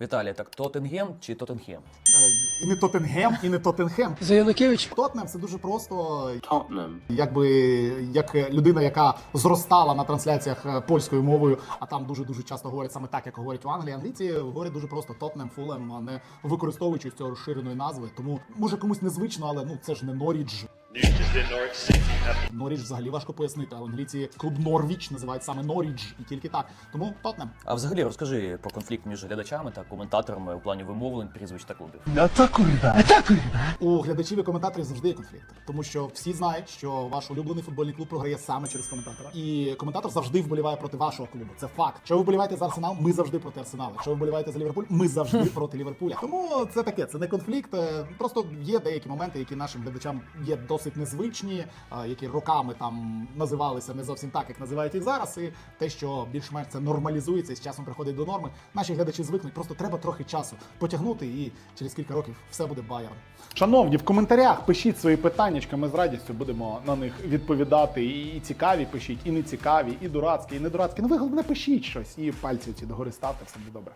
Віталій, так Тоттенгем чи Тоттенхем? Е, І не Тоттенгем, і не Тоттенхем. За Янукевич? Тотнем це дуже просто. Tottenham. Якби як людина, яка зростала на трансляціях е, польською мовою, а там дуже дуже часто говорять саме так, як говорять в Англії. Англійці говорять дуже просто Тотнем, Фулем, а не використовуючи цього розширеної назви. Тому може комусь незвично, але ну це ж не Норідж. Норідж взагалі важко пояснити. А англійці клуб Норвіч називають саме Норідж і тільки так. Тому Тотнем. А взагалі розкажи про конфлікт між глядачами та коментаторами у плані вимовлень, прізвищ та клубів. У глядачів і коментаторів завжди є конфлікт, тому що всі знають, що ваш улюблений футбольний клуб програє саме через коментатора. І коментатор завжди вболіває проти вашого клубу. Це факт. Якщо ви вболіваєте за Арсенал, ми завжди проти Арсеналу. Якщо ви вболіваєте за Ліверпуль, ми завжди проти Ліверпуля. Тому це таке, це не конфлікт. е, Просто є деякі моменти, які нашим глядачам є досить незвичні, які роками там називалися не зовсім так, як називають їх зараз. І те, що більш-менш це нормалізується і з часом приходить до норми. Наші глядачі звикнуть. Просто треба трохи часу потягнути, і через кілька років все буде байером. Шановні, в коментарях пишіть свої питання, ми з радістю будемо на них відповідати. І цікаві пишіть, і не цікаві, і дурацькі, і не дурацькі. Ну ви головне пишіть щось і пальці ці догори ставте, все буде добре.